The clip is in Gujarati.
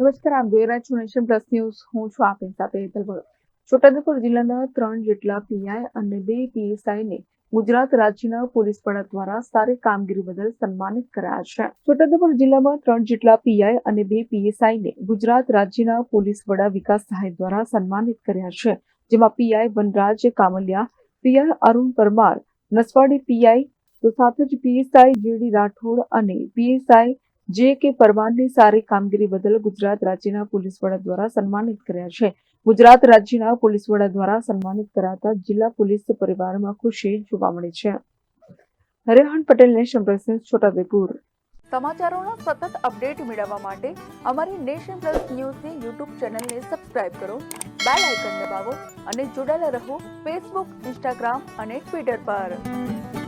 નમસ્કાર આપ જોઈ રહ્યા નેશન પ્લસ ન્યૂઝ. હું છું આપની સાથે હેતલ ભગત છોટાઉદેપુર જિલ્લાના ત્રણ જેટલા પીઆઈ અને બે પીએસઆઈને ગુજરાત રાજ્યના પોલીસ વડા દ્વારા સારી કામગીરી બદલ સન્માનિત કરાયા છે. છોટાઉદેપુર જિલ્લામાં ત્રણ જેટલા પીઆઈ અને બે પીએસઆઈને ગુજરાત રાજ્યના પોલીસ વડા વિકાસ સહાય દ્વારા સન્માનિત કર્યા છે. જેમાં PI Vanraj Kamaliya, PI Arun Parmar, Naswadi PI, તો સાથે જ પીએસઆઈ જેડી રાઠોડ અને પીએસઆઈ જે કે પરમારની સારી કામગીરી બદલ ગુજરાત રાજ્યના પોલીસ વડા દ્વારા સન્માનિત કર્યા છે. ગુજરાત રાજ્યના પોલીસ વડા દ્વારા સન્માનિત કરાતા જિલ્લા પોલીસ પરિવારમાં ખુશી જોવા મળી છે. Harehan Patel nation plus news Chhotaudepur. સમાચારોના સતત અપડેટ મેળવવા માટે અમારી નેશન પ્લસ ન્યૂઝની યુટ્યુબ ચેનલને સબસ્ક્રાઇબ કરો, બેલ આઇકન દબાવો અને જોડાયેલા રહો ફેસબુક, ઇન્સ્ટાગ્રામ અને ટ્વિટર પર.